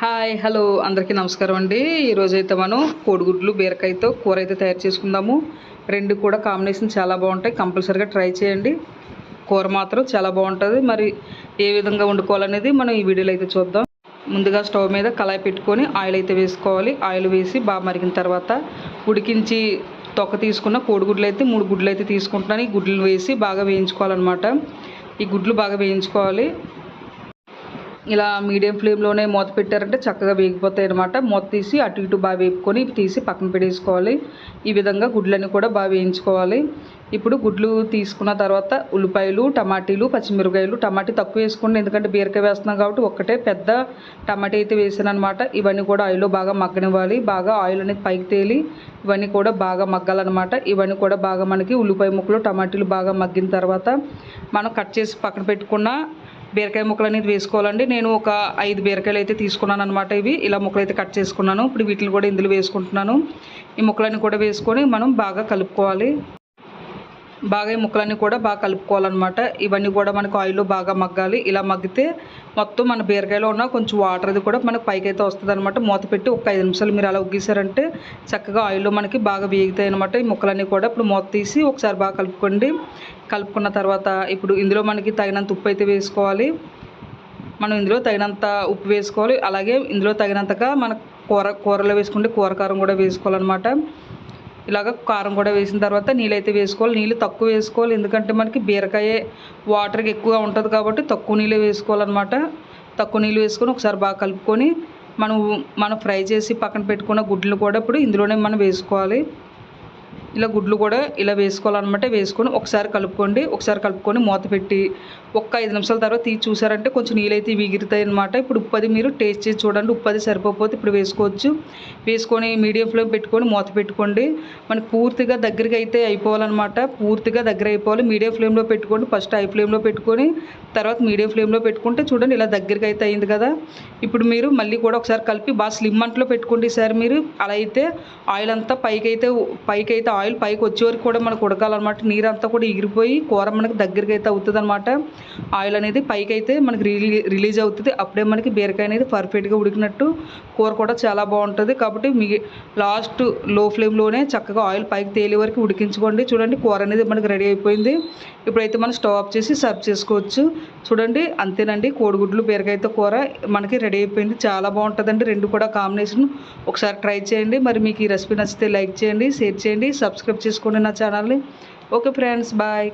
Hi hello అందరికీ నమస్కారం అండి. ఈరోజైతే మనం కోడిగుడ్లు బీరకాయతో కూర అయితే తయారు చేసుకుందాము. రెండు కూడా కాంబినేషన్ చాలా బాగుంటాయి. కంపల్సరీగా ట్రై చేయండి. కూర మాత్రం చాలా బాగుంటుంది. మరి ఏ విధంగా వండుకోవాలనేది మనం ఈ వీడియోలో అయితే చూద్దాం. ముందుగా స్టవ్ మీద కళాయి పెట్టుకొని ఆయిల్ అయితే వేసుకోవాలి. ఆయిల్ వేసి బాగా మరిగిన తర్వాత ఉడికించి తొక్క తీసుకున్న కోడిగుడ్లు అయితే మూడు గుడ్లు అయితే తీసుకుంటున్నాను. ఈ గుడ్లు వేసి బాగా వేయించుకోవాలన్నమాట. ఈ గుడ్లు బాగా వేయించుకోవాలి. ఇలా మీడియం ఫ్లేమ్లోనే మూత పెట్టారంటే చక్కగా వేగిపోతాయి అనమాట మూత తీసి అటు ఇటు బాగా వేపుకొని తీసి పక్కన పెట్టేసుకోవాలి. ఈ విధంగా గుడ్లని కూడా బాగా వేయించుకోవాలి. ఇప్పుడు గుడ్లు తీసుకున్న తర్వాత ఉల్లిపాయలు టమాటీలు పచ్చిమిరపకాయలు టమాటీ తక్కువ వేసుకోండి. ఎందుకంటే బీరకాయ వేస్తున్నాం కాబట్టి ఒక్కటే పెద్ద టమాటీ అయితే వేసాను అనమాట ఇవన్నీ కూడా ఆయిల్లో బాగా మగ్గనివ్వాలి. బాగా ఆయిల్ అనేది పైకి తేలి ఇవన్నీ కూడా బాగా మగ్గాలన్నమాట. ఇవన్నీ కూడా బాగా మనకి ఉల్లిపాయ ముక్కలు టమాటీలు బాగా మగ్గిన తర్వాత మనం కట్ చేసి పక్కన పెట్టుకున్న బీరకాయ ముక్కలు అనేది వేసుకోవాలండి. నేను ఒక ఐదు బీరకాయలు అయితే తీసుకున్నాను అనమాట ఇవి. ఇలా ముక్కలు అయితే కట్ చేసుకున్నాను. ఇప్పుడు వీటిని కూడా ఇందులో వేసుకుంటున్నాను. ఈ ముక్కలన్నీ కూడా వేసుకొని మనం బాగా కలుపుకోవాలి. బాగా ఈ ముక్కలన్నీ కూడా బాగా కలుపుకోవాలన్నమాట. ఇవన్నీ కూడా మనకు ఆయిల్లో బాగా మగ్గాలి. ఇలా మగ్గితే మొత్తం మన బీరకాయలో ఉన్న కొంచెం వాటర్ అది కూడా మనకు పైకి అయితే వస్తుంది అనమాట మూత పెట్టి ఒక ఐదు నిమిషాలు మీరు అలా ఉగ్గేశారంటే చక్కగా ఆయిల్లో మనకి బాగా వేగుతాయి అనమాట ఈ ముక్కలన్నీ కూడా. ఇప్పుడు మూత తీసి ఒకసారి బాగా కలుపుకోండి. కలుపుకున్న తర్వాత ఇప్పుడు ఇందులో మనకి తగినంత ఉప్పు అయితే వేసుకోవాలి. మనం ఇందులో తగినంత ఉప్పు వేసుకోవాలి. అలాగే ఇందులో తగినంతగా మన కూర కూరలో వేసుకుంటే కూర కారం కూడా వేసుకోవాలన్నమాట. ఇలాగ కారం కూడా వేసిన తర్వాత నీళ్ళు అయితే వేసుకోవాలి. నీళ్ళు తక్కువ వేసుకోవాలి. ఎందుకంటే మనకి బీరకాయ వాటర్కి ఎక్కువగా ఉంటుంది కాబట్టి తక్కువ నీళ్ళే వేసుకోవాలన్నమాట. తక్కువ నీళ్ళు వేసుకొని ఒకసారి బాగా కలుపుకొని మనం మనం ఫ్రై చేసి పక్కన పెట్టుకున్న గుడ్లు కూడా ఇప్పుడు ఇందులోనే మనం వేసుకోవాలి. ఇలా గుడ్లు కూడా ఇలా వేసుకోవాలన్నమాట. వేసుకొని ఒకసారి కలుపుకోండి. ఒకసారి కలుపుకొని మూత పెట్టి ఒక్క ఐదు నిమిషాల తర్వాత తీసి చూసారంటే కొంచెం నీళ్ళైతే విగిరుతాయి అనమాట ఇప్పుడు ఉప్పది మీరు టేస్ట్ చేసి చూడండి. ఉప్పది సరిపోతే ఇప్పుడు వేసుకోవచ్చు. వేసుకొని మీడియం ఫ్లేమ్ పెట్టుకొని మూత పెట్టుకోండి. మనకి పూర్తిగా దగ్గరికి అయితే అయిపోవాలన్నమాట. పూర్తిగా దగ్గర అయిపోవాలి. మీడియం ఫ్లేమ్లో పెట్టుకోండి. ఫస్ట్ హై ఫ్లేమ్లో పెట్టుకొని తర్వాత మీడియం ఫ్లేమ్లో పెట్టుకుంటే చూడండి ఇలా దగ్గరికి అయితే అయింది కదా. ఇప్పుడు మీరు మళ్ళీ కూడా ఒకసారి కలిపి బాగా స్లిమ్ అంట్లో పెట్టుకోండి సార్ మీరు. అలా అయితే ఆయిల్ అంతా పైకి అయితే పైకి అయితే ఆయిల్ ఆయిల్ పైకి వచ్చే వరకు కూడా మనకు ఉడకాలన్నమాట. నీరు అంతా కూడా ఎగిరిపోయి కూర మనకి దగ్గరికి అయితే అవుతుంది అనమాట ఆయిల్ అనేది పైకి అయితే మనకి రిలీ రిలీజ్ అవుతుంది. అప్పుడే మనకి బీరకాయ అనేది పర్ఫెక్ట్గా ఉడికినట్టు కూర కూడా చాలా బాగుంటుంది. కాబట్టి మీ లాస్ట్లో ఫ్లేమ్లోనే చక్కగా ఆయిల్ పైకి తేలే వరకు ఉడికించుకోండి. చూడండి కూర అనేది మనకి రెడీ అయిపోయింది. ఇప్పుడైతే మనం స్టవ్ ఆఫ్ చేసి సర్వ్ చేసుకోవచ్చు. చూడండి అంతేనండి కోడిగుడ్లు బీరకాయతో కూర మనకి రెడీ అయిపోయింది. చాలా బాగుంటుందండి. రెండు కూడా కాంబినేషన్. ఒకసారి ట్రై చేయండి. మరి మీకు ఈ రెసిపీ నచ్చితే లైక్ చేయండి షేర్ చేయండి సబ్స్క్రైబ్ చేసుకోండి నా ఛానల్ని ఓకే ఫ్రెండ్స్ బాయ్